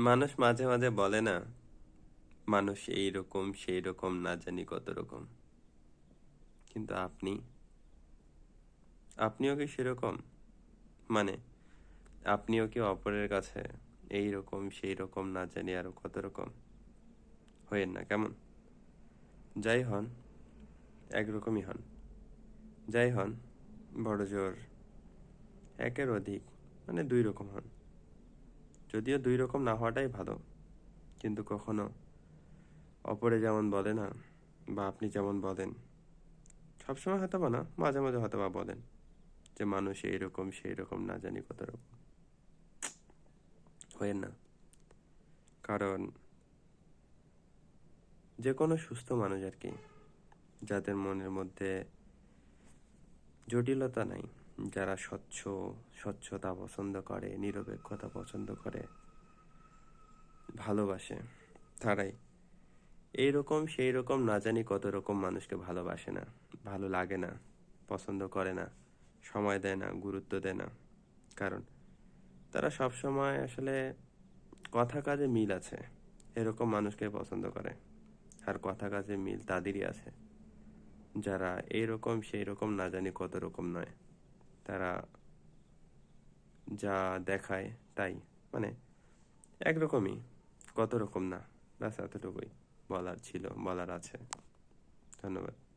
মানুষ মাঝে মাঝে বলে না, মানুষ এই রকম সেই রকম না জানি কত রকম। কিন্তু আপনি? আপনিও কি সেরকম? মানে আপনিও কি অপরের কাছে এই রকম সেই রকম না জানি আরও কত রকম? হইেন না, কেমন? যাই হন, একরকমই হন। যাই হন বড় জোর একের অধিক মানে দুই রকম হন। যদিও দুই রকম না হওয়াটাই ভালো। কিন্তু কখনো অপরে যেমন বলে না, বা আপনি যেমন বলেন, সবসময় হয়তো বা না, মাঝে মাঝে হয়তো বা বলেন যে মানুষ এইরকম সেই রকম, না জানি কত রকম। হয়ে না। কারণ যে কোনো সুস্থ মানুষ আর কি, যাদের মনের মধ্যে জটিলতা নাই যারা স্বচ্ছ, স্বচ্ছতা পছন্দ করে, নিরপেক্ষতা পছন্দ করে, ভালোবাসে, তারাই। এইরকম সেই রকম না জানি কত রকম মানুষকে ভালোবাসে না, ভালো লাগে না, পছন্দ করে না, সময় দেয় না, গুরুত্ব দেয় না। কারণ তারা সব সময় আসলে কথা কাজে মিল আছে, এরকম মানুষকে পছন্দ করে। আর কথা কাজে মিল তাদেরই আছে, যারা এইরকম সেই রকম না জানি কত রকম নয়। তারা যা দেখায় তাই মানে একরকমই, কত রকম না। ব্যাস, এতটুকুই বলার ছিল, বলার আছে। ধন্যবাদ।